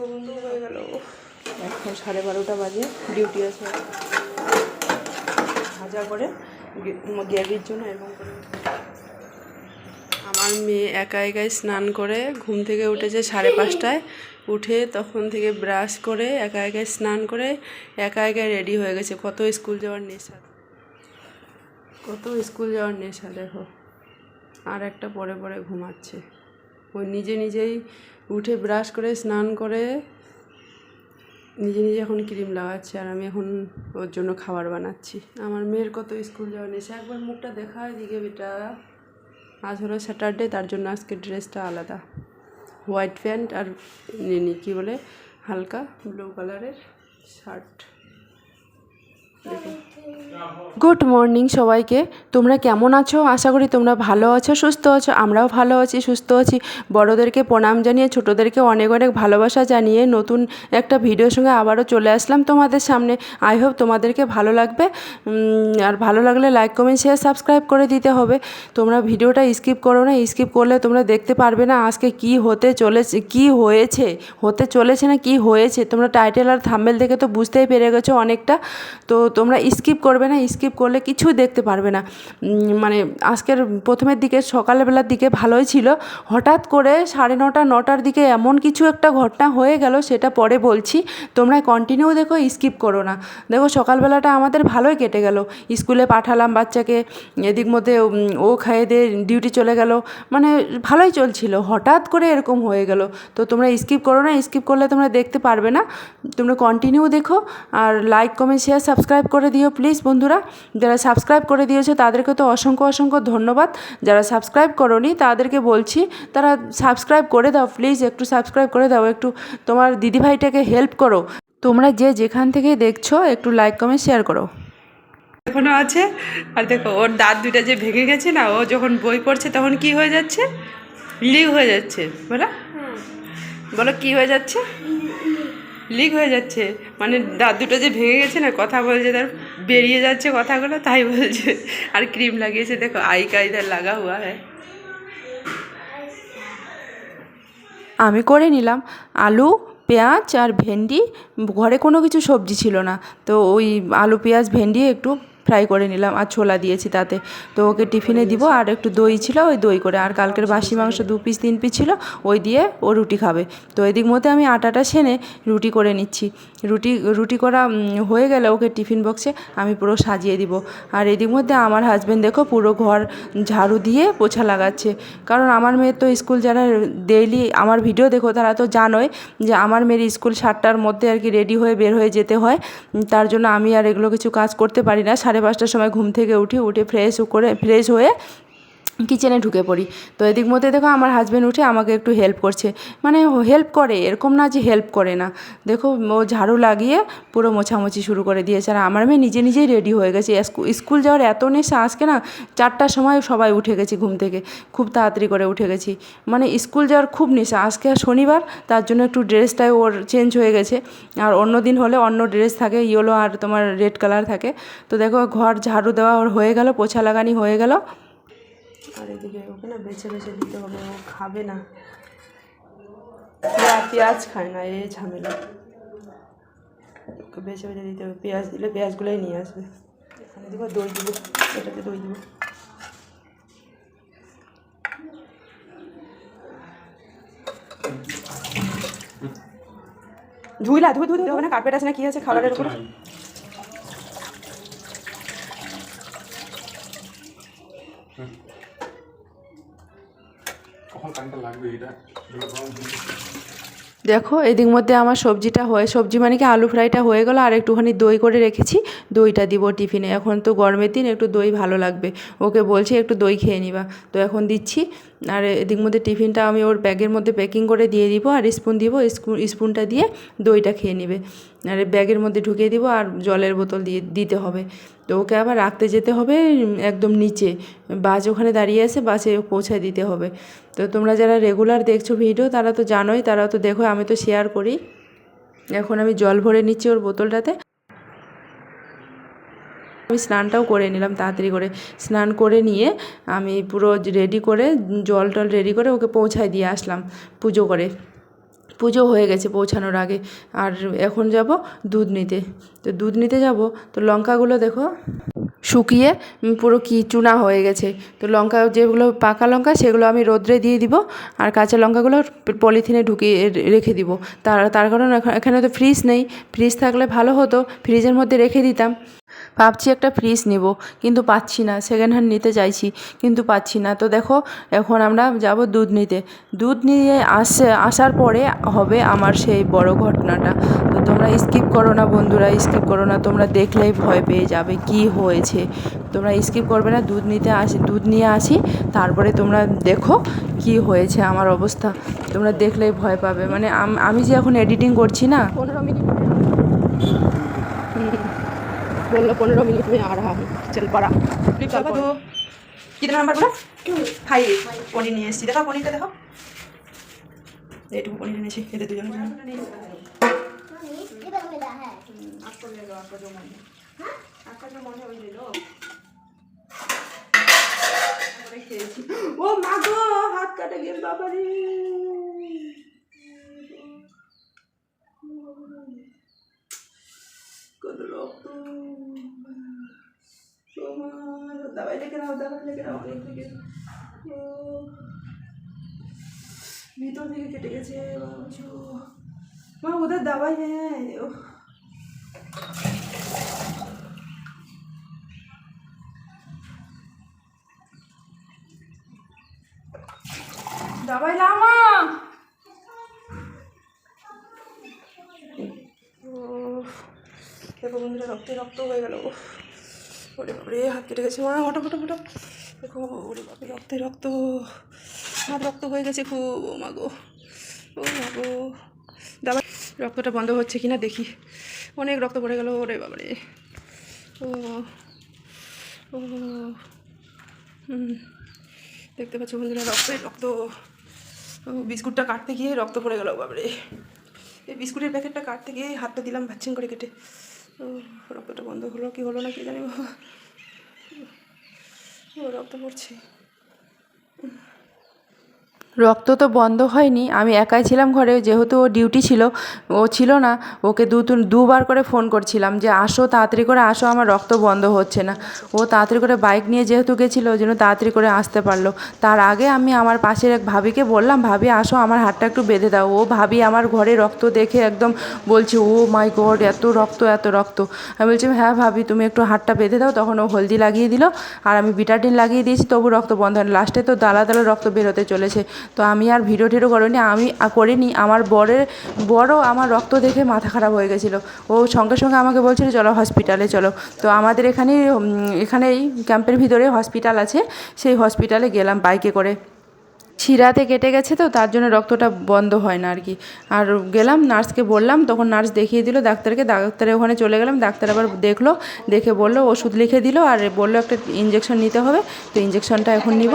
বন্ধু হয়ে গেল। এখন সাড়ে বারোটা বাজে, ডিউটি আছে। ভাজা করে গ্যারির জন্য এরকম করে আমার মেয়ে একা একাই স্নান করে, ঘুম থেকে উঠেছে সাড়ে পাঁচটায়। উঠে তখন থেকে ব্রাশ করে একা একাই স্নান করে, একা একাই রেডি হয়ে গেছে। কত স্কুল যাওয়ার নেশা। কত স্কুল যাওয়ার নেশা, দেখো। আর একটা পরে পরে ঘুমাচ্ছে। ও নিজে নিজেই উঠে ব্রাশ করে, স্নান করে, নিজে নিজে এখন ক্রিম লাগাচ্ছে আর আমি এখন ওর জন্য খাবার বানাচ্ছি। আমার মেয়ের কত স্কুল যাওয়ার নেশা, একবার মুখটা দেখা, এদিকে বেটা, আজ হলো স্যাটারডে তার জন্য আজকে ড্রেসটা আলাদা। হোয়াইট প্যান্ট আর কী বলে, হালকা ব্লু কালারের শার্ট গুড মর্নিং সবাইকে। তোমরা কেমন আছো? আশা করি তোমরা ভালো আছো, সুস্থ আছো, আমরাও ভালো আছি, সুস্থ আছি। বড়োদেরকে প্রণাম জানিয়ে, ছোটোদেরকে অনেক অনেক ভালোবাসা জানিয়ে নতুন একটা ভিডিওর সঙ্গে আবারও চলে আসলাম তোমাদের সামনে। আই হোপ তোমাদেরকে ভালো লাগবে। আর ভালো লাগলে লাইক কমেন্ট শেয়ার সাবস্ক্রাইব করে দিতে হবে। তোমরা ভিডিওটা স্কিপ করো না স্কিপ করলে তোমরা দেখতে পারবে না আজকে কি হতে চলেছে, কি হয়েছে, হতে চলেছে না কি হয়েছে। তোমরা টাইটেল আর থাম্বেল দেখে তো বুঝতেই পেরে গেছো অনেকটা। তো তোমরা স্কিপ করবে না স্কিপ করলে কিছুই দেখতে পারবে না। মানে আজকের প্রথমের দিকে, সকালবেলার দিকে ভালোই ছিল। হঠাৎ করে সাড়ে নটা, নটার দিকে এমন কিছু একটা ঘটনা হয়ে গেল, সেটা পরে বলছি। তোমরা কন্টিনিউ দেখো স্কিপ করো না। দেখো, সকালবেলাটা আমাদের ভালোই কেটে গেল। স্কুলে পাঠালাম বাচ্চাকে, এদিক মধ্যে ও খাইয়ে দিয়ে ডিউটি চলে গেল। মানে ভালোই চলছিল। হঠাৎ করে এরকম হয়ে গেল। তো তোমরা স্কিপ করো না স্কিপ করলে তোমরা দেখতে পারবে না। তোমরা কন্টিনিউ দেখো। আর লাইক কমেন্ট শেয়ার সাবস্ক্রাইব করে দিও প্লিজ বন্ধুরা। যারা সাবস্ক্রাইব করে দিয়েছে তাদেরকে তো অসংখ্য অসংখ্য ধন্যবাদ। যারা সাবস্ক্রাইব করনি তাদেরকে বলছি তারা সাবস্ক্রাইব করে দাও প্লিজ একটু সাবস্ক্রাইব করে দাও একটু তোমার দিদিভাইটাকে হেল্প করো। তোমরা যে যেখান থেকে দেখছ একটু লাইক কমেন্ট শেয়ার করো। এখনও আছে? আর দেখো ওর দাঁত দুটা যে ভেঙে গেছে না ও যখন বই পড়ছে তখন কি হয়ে যাচ্ছে? লিক হয়ে যাচ্ছে। বলো? বলো কি হয়ে যাচ্ছে? লিক হয়ে যাচ্ছে। মানে দাঁত দুটো যে ভেঙে গেছে না, কথা বলছে, তার বেরিয়ে যাচ্ছে কথাগুলো, তাই বলছে। আর ক্রিম লাগিয়েছে, দেখো আই কাই তার লাগা হুয়া হয় আমি করে নিলাম। আলু, পেঁয়াজ আর ভেন্ডি, ঘরে কোনো কিছু সবজি ছিল না। তো ওই আলু, পেঁয়াজ, ভেন্ডি একটু ফ্রাই করে নিলাম আর ছোলা দিয়েছি তাতে। তো ওকে টিফিনে দিব আর একটু দই ছিল, ওই দই করে। আর কালকের বাসি মাংস দু পিস তিন পিস ছিল, ওই দিয়ে ও রুটি খাবে। তো এদিক মধ্যে আমি আটাটা সেনে রুটি করে নিচ্ছি। রুটি রুটি করা হয়ে গেলে ওকে টিফিন বক্সে আমি পুরো সাজিয়ে দিব। আর এদিক মধ্যে আমার হাজব্যান্ড দেখো পুরো ঘর ঝাড়ু দিয়ে পোছা লাগাচ্ছে। কারণ আমার মেয়ের তো স্কুল যারা ডেইলি আমার ভিডিও দেখো, তারা তো জানোই যে আমার মেয়ের স্কুল সাতটার মধ্যে আর কি রেডি হয়ে বের হয়ে যেতে হয়। তার জন্য আমি আর এগুলো কিছু কাজ করতে পারি না। পাঁচটার সময় ঘুম থেকে উঠি উঠে ফ্রেশ করে ফ্রেশ হয়ে কিচেনে ঢুকে পড়ি। তো এদিক মধ্যে দেখো আমার হাজব্যান্ড উঠে আমাকে একটু হেল্প করছে। মানে হেল্প করে, এরকম না যে হেল্প করে না। দেখো ও ঝাড়ু লাগিয়ে পুরো মোছামুছি শুরু করে দিয়েছে। আর আমার মেয়ে নিজে নিজেই রেডি হয়ে গেছে। স্কুল যাওয়ার এত নেশা আজকে না, চারটার সময় সবাই উঠে গেছি ঘুম থেকে। খুব তাড়াতাড়ি করে উঠে গেছি। মানে স্কুল যাওয়ার খুব নেশা। আজকে শনিবার, তার জন্য একটু ড্রেসটাই ওর চেঞ্জ হয়ে গেছে। আর অন্য দিন হলে অন্য ড্রেস থাকে ইয়েলো আর তোমার রেড কালার থাকে। তো দেখো ঘর ঝাড়ু দেওয়া ওর হয়ে গেল, পোছা লাগানি হয়ে গেল। আর এদিকে ওকে না বেছে বেছে দিতে হবে, ও খাবে না। পেঁয়া- পেঁয়াজ খায় না, এই ঝামেলা। ওকে বেছে বেছে দিতে হবে, পেঁয়াজ দিলে পেঁয়াজগুলোই নিয়ে আসবে। এখানে দিব দই দিব, এটাতে দই দিব। ধুইলা, ধুই ধুই হবে না কার্পেট আছে না, কি আছে খাবারের উপরে? কখন দেখো, এদিক মধ্যে আমার সবজিটা হয়ে, সবজি মানে কি আলু ফ্রাইটা হয়ে গেলো, আর একটুখানি দই করে রেখেছি। দইটা দিব টিফিনে। এখন তো গরমের দিন, একটু দই ভালো লাগবে। ওকে বলছি, একটু দই খেয়ে নিবা। তো এখন দিচ্ছি। আর এদিক মধ্যে টিফিনটা আমি ওর ব্যাগের মধ্যে প্যাকিং করে দিয়ে দিব আর স্পুন দিব স্পুনটা দিয়ে দইটা খেয়ে নেবে। আর ব্যাগের মধ্যে ঢুকিয়ে দিব আর জলের বোতল দিয়ে দিতে হবে। তো ওকে আবার রাখতে যেতে হবে একদম নিচে। বাস ওখানে দাঁড়িয়ে আছে বাসে পৌঁছে দিতে হবে। তো তোমরা যারা রেগুলার দেখছ ভিডিও তারা তো জানোই তারা তো দেখো, আমি তো শেয়ার করি। এখন আমি জল ভরে নিচ্ছি ওর বোতলটাতে। আমি স্নানটাও করে নিলাম তাড়াতাড়ি করে। স্নান করে নিয়ে আমি পুরো রেডি করে, জল টল রেডি করে ওকে পৌঁছায় দিয়ে আসলাম পুজো করে। পুজো হয়ে গেছে পৌঁছানোর আগে। আর এখন যাব দুধ নিতে। তো দুধ নিতে যাব, তো লঙ্কাগুলো দেখো শুকিয়ে পুরো কি চুনা হয়ে গেছে। তো লঙ্কা যেগুলো পাকা লঙ্কা সেগুলো আমি রোদ্রে দিয়ে দিব আর কাঁচা লঙ্কাগুলো পলিথিনে ঢুকিয়ে রেখে দিব। তার তার কারণ এখা- এখানে তো ফ্রিজ নেই। ফ্রিজ থাকলে ভালো হতো। ফ্রিজের মধ্যে রেখে দিতাম। ভাবছি একটা ফ্রিজ নেব, কিন্তু পাচ্ছি না। সেকেন্ড হ্যান্ড নিতে চাইছি, কিন্তু পাচ্ছি না। তো দেখো, এখন আমরা যাব দুধ নিতে। দুধ নিয়ে আসে, আসার পরে হবে আমার সেই বড় ঘটনাটা। তো তোমরা স্কিপ করো না বন্ধুরা স্কিপ করো না। তোমরা দেখলেই ভয় পেয়ে যাবে কি হয়েছে। তোমরা স্কিপ করবে না, দুধ নিতে আসি, দুধ নিয়ে আসি, তারপরে তোমরা দেখো কি হয়েছে, আমার অবস্থা। তোমরা দেখলেই ভয় পাবে। মানে আমি যে এখন এডিটিং করছি না, পনেরো মিনিট में बोल लो पंद्रह मिनट में आ रहा हूँ चल पड़ा চল তো কিতনা নাম্বার বলো ফাইভ পনির নিয়ে এসেছি দেখো পনিরটা দেখো এইটুকু পনির এনেছি এদের দুজনের জন্য ও মা গো হাত কাটে গেল বাবা রে কত রক্ত দাবাই লেগে নাও দাবাই লেগে নাও অনেক থেকে ভিতর থেকে কেটে গেছে মা ওদের দাবাই ও দাবাই লামা। দেখো বন্ধুরা, রক্তে রক্ত হয়ে গেল। ওরে বাপরে, হাত কেটে গেছে। মা হটো হটো হটো দেখো, ওরে বাপরে, রক্তে রক্ত। হাত রক্ত হয়ে গেছে খুব, ও মাগো ও মা গো। দাবা রক্তটা বন্ধ হচ্ছে কিনা দেখি। অনেক রক্ত পড়ে গেল, ওরে বাবারে ও ও দেখতে পাচ্ছ বন্ধুরা, রক্ত ও, বিস্কুটটা কাটতে গিয়ে রক্ত পড়ে গেল বাবারে এই বিস্কুটের প্যাকেটটা কাটতে গিয়ে হাতটা দিলাম ভাচ্ছিং করে কেটে। রক্তটা বন্ধ হলো কি হলো না কি জানি বাবা। রক্ত পড়ছে। রক্ত তো বন্ধ হয়নি, আমি একাই ছিলাম ঘরে, যেহেতু ও ডিউটি ছিল, ও ছিল না, ওকে দু দুবার করে ফোন করছিলাম যে আসো, তাড়াতাড়ি করে আসো, আমার রক্ত বন্ধ হচ্ছে না। ও তাড়াতাড়ি করে বাইক নিয়ে যেহেতু গেছিল, ওই জন্য তাড়াতাড়ি করে আসতে পারল। তার আগে আমি আমার পাশের এক ভাবিকে বললাম, ভাবি, আসো, আমার হাতটা একটু বেঁধে দাও। ও ভাবি আমার ঘরে রক্ত দেখে একদম বলছে, ও মাই গড, এত রক্ত এত রক্ত। আমি বলছি হ্যাঁ ভাবি, তুমি একটু হাতটা বেঁধে দাও। তখন ও হলদি লাগিয়ে দিল, আর আমি বিটাডিন লাগিয়ে দিয়েছি, তবু রক্ত বন্ধ হয় লাস্টে তো দালা দালা রক্ত বেরোতে চলেছে। তো আমি আর ভিডিও টিডিও করিনি, আমি করিনি, আমার বরের বড় আমার রক্ত দেখে মাথা খারাপ হয়ে গেছিল। ও সঙ্গে সঙ্গে আমাকে বলছিল, চলো হসপিটালে চলো। তো আমাদের এখানে এখানেই ক্যাম্পের ভিতরে হসপিটাল আছে, সেই হসপিটালে গেলাম বাইকে করে। শিরাতে কেটে গেছে তো, তার জন্য রক্তটা বন্ধ হয় না আর কি আর গেলাম, নার্সকে বললাম, তখন নার্স দেখিয়ে দিল ডাক্তারকে, ডাক্তারের ওখানে চলে গেলাম, ডাক্তার আবার দেখল, দেখে বলল, ওষুধ লিখে দিল, আর বলল একটা ইঞ্জেকশন নিতে হবে, তো ইঞ্জেকশনটা এখন নিব।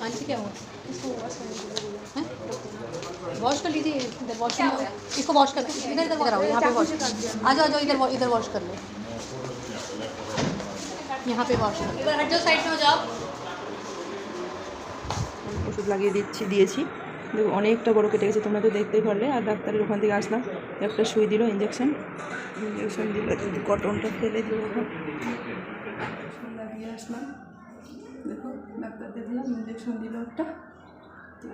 हाँ जी क्या हुआ इसको वॉश कर लीजिए इधर वॉश कर इसको वॉश कर इधर इधर इधर आओ यहाँ पे वॉश आ जाओ आ जाओ इधर इधर वॉश कर लो यहाँ पे वॉश कर इधर हट जाओ साइड में हो जाओ ওষুধ লাগিয়ে দিচ্ছি দিয়েছি দেখো অনেকটা বড় কেটে গেছে তোমরা তো দেখতেই পারলে আর ডাক্তারের ওখান থেকে আসলাম একটা সুই দিল ইঞ্জেকশন ইঞ্জেকশন দিল কিন্তু কটনটা ফেলে দিল ডাক্তার দেখলাম ইঞ্জেকশন দিল একটা।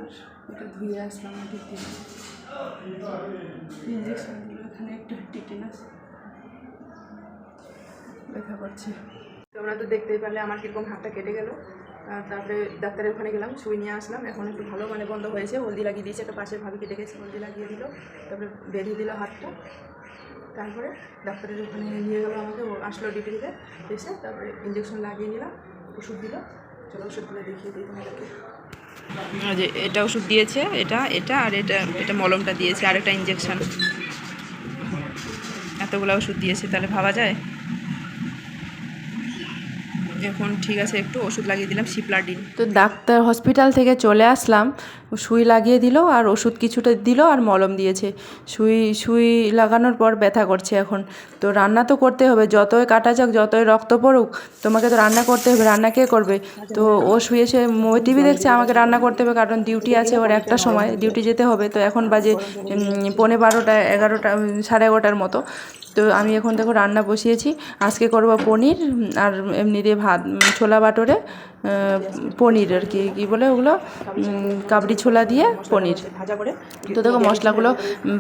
আর এটা ধুয়ে আসলাম থেকে। ইঞ্জেকশন দিল, এখানে একটা টিটেনাস দেখা পাচ্ছি। তোমরা তো দেখতেই পারলে আমার কীরকম হাতটা কেটে গেল। তারপরে ডাক্তারের ওখানে গেলাম সুই নিয়ে আসলাম। এখন একটু ভালো মানে বন্ধ হয়েছে, হলদি লাগিয়ে দিয়েছে, একটা পাশের ভাবিকে ডেকেছে হলদি লাগিয়ে দিল। তারপরে বেঁধে দিল হাতটা। তারপরে ডাক্তারের ওখানে নিয়ে গেলো আমাকে আসলো ডিউটি থেকে, এসে তারপরে ইঞ্জেকশন লাগিয়ে নিলাম, ওষুধ দিল। চলো ওষুধগুলো দেখিয়ে দিই তোমাদেরকে। যে এটা ওষুধ দিয়েছে এটা এটা আর এটা এটা মলমটা দিয়েছে আর একটা ইঞ্জেকশান এতগুলো ওষুধ দিয়েছে তাহলে ভাবা যায়? এখন ঠিক আছে একটু ওষুধ লাগিয়ে দিলাম সিপ্লাডিন তো ডাক্তার হসপিটাল থেকে চলে আসলাম। সুই লাগিয়ে দিল আর ওষুধ কিছুটা দিল আর মলম দিয়েছে। সুই সুই লাগানোর পর ব্যথা করছে এখন। তো রান্না তো করতে হবে, যতই কাটা যাক, যতই রক্ত পড়ুক, তোমাকে তো রান্না করতে হবে, রান্না কে করবে? তো ও শুয়ে শুয়ে টিভি দেখছে, আমাকে রান্না করতে হবে, কারণ ডিউটি আছে ওর একটা সময়, ডিউটি যেতে হবে। তো এখন বাজে পৌনে বারোটা, এগারোটা সাড়ে এগারোটার মতো। তো আমি এখন দেখো রান্না বসিয়েছি। আজকে করব পনির, আর এমনি দিয়ে ভাত ছোলা বাটোরে পনির আর কি, কী বলে ওগুলো? কাবড়ি ছোলা দিয়ে পনির। ভাজা করে তো দেখো মশলাগুলো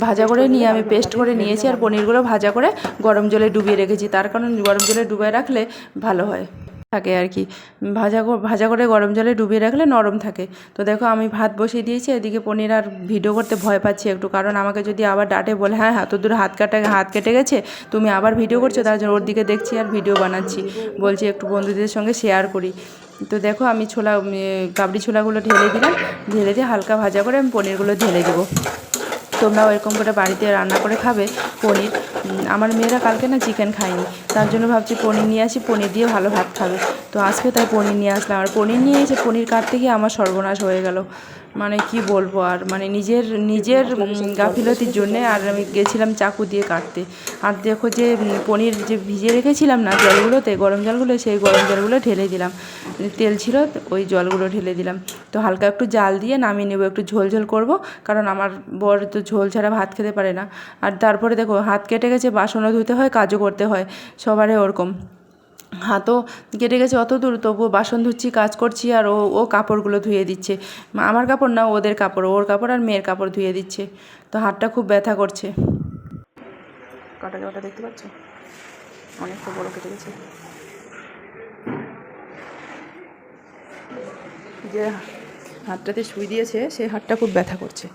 ভাজা করে নিয়ে আমি পেস্ট করে নিয়েছি আর পনিরগুলো ভাজা করে গরম জলে ডুবিয়ে রেখেছি। তার কারণ গরম জলে ডুবিয়ে রাখলে ভালো হয়। থাকে আর কি। ভাজা ভাজা করে গরম জলে ডুবিয়ে রাখলে নরম থাকে। তো দেখো আমি ভাত বসিয়ে দিয়েছি, এদিকে পনির আর ভিডিও করতে ভয় পাচ্ছি একটু। কারণ আমাকে যদি আবার ডাটে বলে হ্যাঁ হাত দূর হাত কাটা, হাত কেটে গেছে, তুমি আবার ভিডিও করছ, তার জন্য ওর দিকে দেখছি আর ভিডিও বানাচ্ছি। বলছি একটু বন্ধুদের সঙ্গে শেয়ার করি। তো দেখো আমি ছোলা কাবড়ি ছোলাগুলো ঢেলে দিলাম। ঢেলে দিয়ে হালকা ভাজা করে আমি পনিরগুলো ঢেলে দেবো। তোমরাও এরকম করে বাড়িতে রান্না করে খাবে, পনির। আমার মেয়েরা কালকে না চিকেন খায়নি। তার জন্য ভাবছি পনির নিয়ে আসি, পনির দিয়ে ভালো ভাত খাবে। তো আজকে তাই পনির নিয়ে আসলাম। আর পনির নিয়ে এসে পনির কাটতে গিয়ে আমার সর্বনাশ হয়ে গেল। মানে কি বলব আর মানে নিজের নিজের গাফিলতির জন্যে আর আমি গেছিলাম চাকু দিয়ে কাটতে। আর দেখো যে পনির যে ভিজে রেখেছিলাম না জলগুলোতে, গরম জলগুলো, সেই গরম জলগুলো ঢেলে দিলাম। তেল ছিল, ওই জলগুলো ঢেলে দিলাম। তো হালকা একটু জাল দিয়ে নামিয়ে নেব, একটু ঝোল ঝোল করব। কারণ আমার বর তো ঝোল ছাড়া ভাত খেতে পারে না। আর তারপরে দেখো, হাত কেটে গেছে, বাসনও ধুতে হয়, কাজও করতে হয়, সবারই ওরকম। হাতও কেটে গেছে অত দূর, তবুও বাসন ধুচ্ছি, কাজ করছি, আর ও ও কাপড়গুলো ধুয়ে দিচ্ছে। আমার কাপড় না, ওদের কাপড়, ওর কাপড় আর মেয়ের কাপড় ধুয়ে দিচ্ছে। তো হাতটা খুব ব্যথা করছে। কাটা যাওয়াটা দেখতে পাচ্ছ? অনেকটা বড় কেটে গেছে। যে হাতটাতে সুই দিয়েছে সেই হাতটা খুব ব্যথা করছে।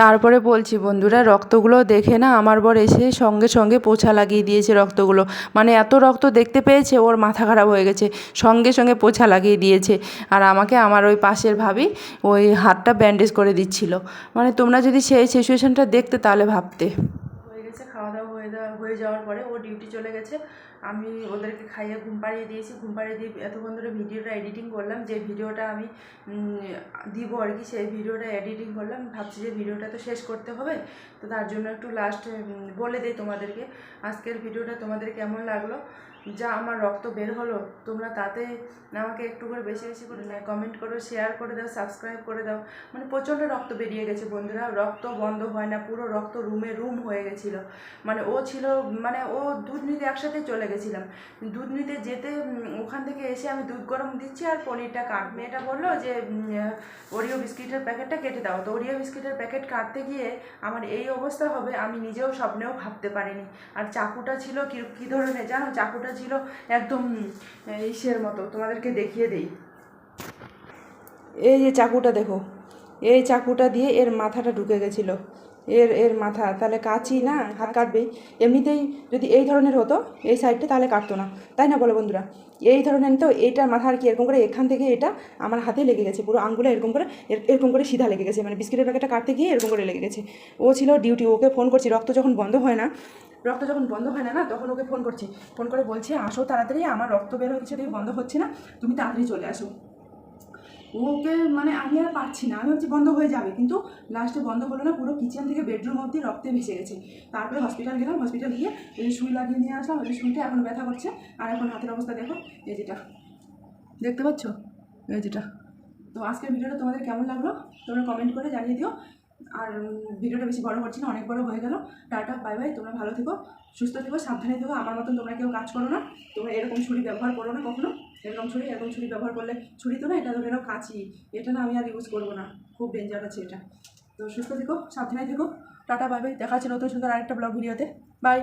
তারপরে বলছি, বন্ধুরা, রক্তগুলো দেখে না আমার বর এসে সঙ্গে সঙ্গে পোছা লাগিয়ে দিয়েছে রক্তগুলো। মানে এত রক্ত দেখতে পেয়েছে, ওর মাথা খারাপ হয়ে গেছে। সঙ্গে সঙ্গে পোছা লাগিয়ে দিয়েছে। আর আমাকে আমার ওই পাশের ভাবি ওই হাতটা ব্যান্ডেজ করে দিচ্ছিল। মানে তোমরা যদি সেই সিচুয়েশনটা দেখতে তাহলে ভাবতে। হয়ে গেছে, খাওয়া দাওয়া হয়ে হয়ে যাওয়ার পরে ও ডিউটি চলে গেছে। আমি ওদেরকে খাইয়ে ঘুম পাড়িয়ে দিয়েছি, ঘুম পাড়িয়ে দিয়ে এতক্ষণ ধরে ভিডিওটা এডিটিং করলাম, যে ভিডিওটা আমি দিব আর কি, সেই ভিডিওটা এডিটিং করলাম, ভাবছি যে ভিডিওটা তো শেষ করতে হবে, তো তার জন্য একটু লাস্ট বলে দিই তোমাদেরকে, আজকের ভিডিওটা তোমাদের কেমন লাগল? যা আমার রক্ত বের হলো, তোমরা তাতে আমাকে একটু করে বেশি বেশি করে কমেন্ট করো শেয়ার করে দাও সাবস্ক্রাইব করে দাও। মানে প্রচণ্ড রক্ত বেরিয়ে গেছে বন্ধুরা, রক্ত বন্ধ হয় না, পুরো রক্ত রুমে রুম হয়ে গেছিল। মানে ও ছিল মানে ও দুধ নিতে একসাথে চলে গেছিলাম। দুধ নিতে যেতে ওখান থেকে এসে আমি দুধ গরম দিচ্ছি আর পনিরটা কাট। মেয়েটা বলল যে ওরিও বিস্কিটের প্যাকেটটা কেটে দাও। তো ওরিও বিস্কিটের প্যাকেট কাটতে গিয়ে আমার এই অবস্থা হবে, আমি নিজেও স্বপ্নেও ভাবতে পারিনি। আর চাকুটা ছিল কি, কী ধরনের জানো? চাকুটা ছিল একদম ইসের মতো। তোমাদেরকে দেখিয়ে দেই। এই যে চাকুটা দেখো, এই চাকুটা দিয়ে এর মাথাটা ঢুকে গেছিল। এর এর মাথা, তাহলে কাচি না? হাত কাটবেই। এমনিতেই যদি এই ধরনের হতো, এই সাইডটা তাহলে কাটতো না। তাই না বলো বন্ধুরা? এই ধরনের তো এইটার মাথা আর কি এরকম করে এখান থেকে এটা আমার হাতে লেগে গেছে। পুরো আঙ্গুলে এরকম করে, এর- এরকম করে সিধা লেগে গেছে। মানে বিস্কিটের প্যাকেটটা কাটতে গিয়ে এরকম করে লেগে গেছে। ও ছিল ডিউটি ওকে ফোন করছি। রক্ত যখন বন্ধ হয় না, রক্ত যখন বন্ধ হয় না না, তখন ওকে ফোন করছি। ফোন করে বলছি, আসো তাড়াতাড়ি, আমার রক্ত বের হচ্ছে বন্ধ হচ্ছে না। তুমি তাড়াতাড়ি চলে আসো। ওকে মানে আমি আর পারছি না, আমি ভাবছি বন্ধ হয়ে যাবে, কিন্তু লাস্টে বন্ধ হলো না, পুরো কিচেন থেকে বেডরুম অবধি রক্তে ভেসে গেছে। তারপরে হসপিটাল গেলাম হসপিটাল গিয়ে যে সুই লাগিয়ে নিয়ে আসলাম ওই সুইটা এখন ব্যথা করছে। আর এখন হাতের অবস্থা দেখো, এই যেটা। দেখতে পাচ্ছ? এই যেটা। তো আজকের ভিডিওটা তোমাদের কেমন লাগল? তোমরা কমেন্ট করে জানিয়ে দিও। আর ভিডিওটা বেশি বড় করছি না, অনেক বড় হয়ে গেল। টাটা বাই বাই তোমরা ভালো থেকো, সুস্থ থেকো, সাবধানে থেকো, আমার মতন তোমরা কেউ কাজ করো না। তোমরা এরকম ছুরি ব্যবহার করো না কখনো। এরকম ছুরি এরকম ছুরি ব্যবহার করলে ছুরি তো না, এটা ধরে নাও কাঁচি, এটা না আমি আর ইউজ করব না। খুব ডেঞ্জার আছে এটা। তো সুস্থ থেকো, সাবধানে থেকো। টাটা বাই বাই দেখা নতুন সুন্দর আরেকটা ব্লগ ভিডিওতে বাই